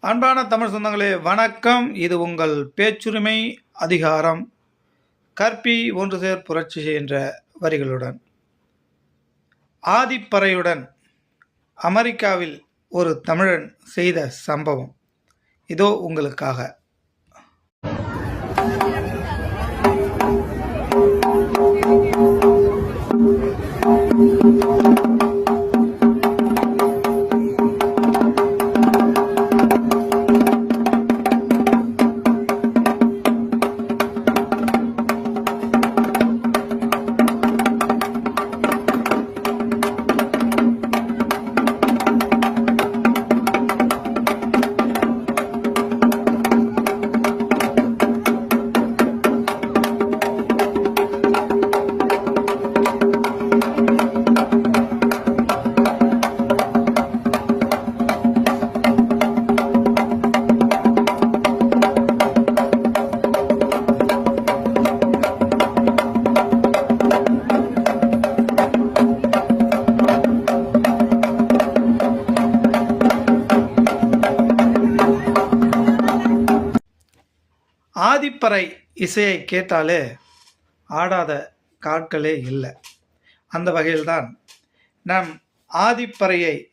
அன்பான தமிழ் சொந்தங்களே வணக்கம். இது உங்கள் பேச்சுரிமை அதிகாரம். கற்பி ஒன்று சேர் புரட்சி என்ற வரிகளுடன் ஆதிப்பறையுடன் அமெரிக்காவில் ஒரு தமிழன் செய்த சம்பவம். இதோ உங்களுக்காக. ஆதிப்பறை இசையை கேட்டாலே ஆடாத காட்களே இல்லை. அந்த வகையில்தான் நம் ஆதிப்பறையை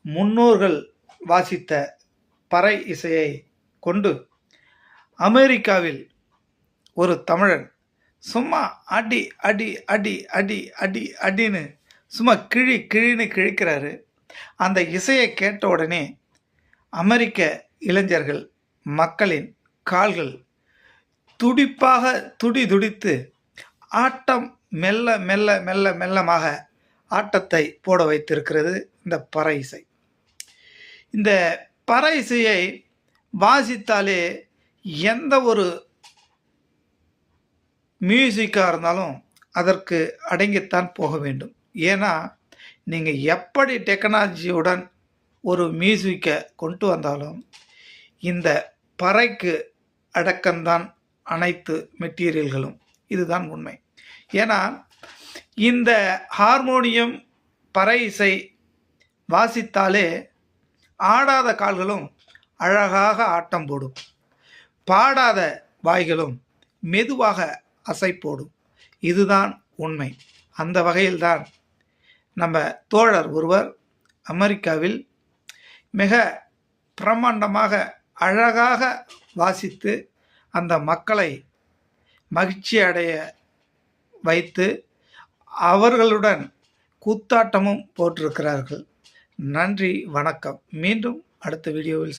முன்னோர்கள் வாசித்த பறை இசையை கொண்டு அமெரிக்காவில் ஒரு தமிழன் சும்மா அடி அடி அடி அடி அடி அடின்னு சும்மா கிழி கிழின்னு கிழிக்கிறாரு. அந்த இசையை கேட்ட உடனே அமெரிக்க இளைஞர்கள் மக்களின் கால்கள் துடிப்பாக துடி துடித்து ஆட்டம் மெல்ல மெல்ல மெல்ல மெல்லமாக ஆட்டத்தை போட வைத்திருக்கிறது இந்த பறை இசை. இந்த பறை இசையை வாசித்தாலே எந்த ஒரு மியூசிக்காக இருந்தாலும் அதற்கு அடங்கித்தான் போக வேண்டும். ஏன்னா நீங்கள் எப்படி டெக்னாலஜியுடன் ஒரு மியூசிக்கை கொண்டு வந்தாலும் இந்த பறைக்கு அடக்கம்தான் அனைத்து மெட்டீரியல்களும். இதுதான் உண்மை. ஏன்னா இந்த ஹார்மோனியம் பறை இசை வாசித்தாலே ஆடாத கால்களும் அழகாக ஆட்டம் போடும். பாடாத வாய்களும் மெதுவாக அசை போடும். இதுதான் உண்மை. அந்த வகையில்தான் நம்ம தோழர் ஒருவர் அமெரிக்காவில் மிக பிரம்மாண்டமாக அழகாக வாசித்து அந்த மக்களை மகிழ்ச்சி அடைய வைத்து அவர்களுடன் கூத்தாட்டமும் போட்டிருக்கிறார்கள். நன்றி வணக்கம். மீண்டும் அடுத்த வீடியோவில்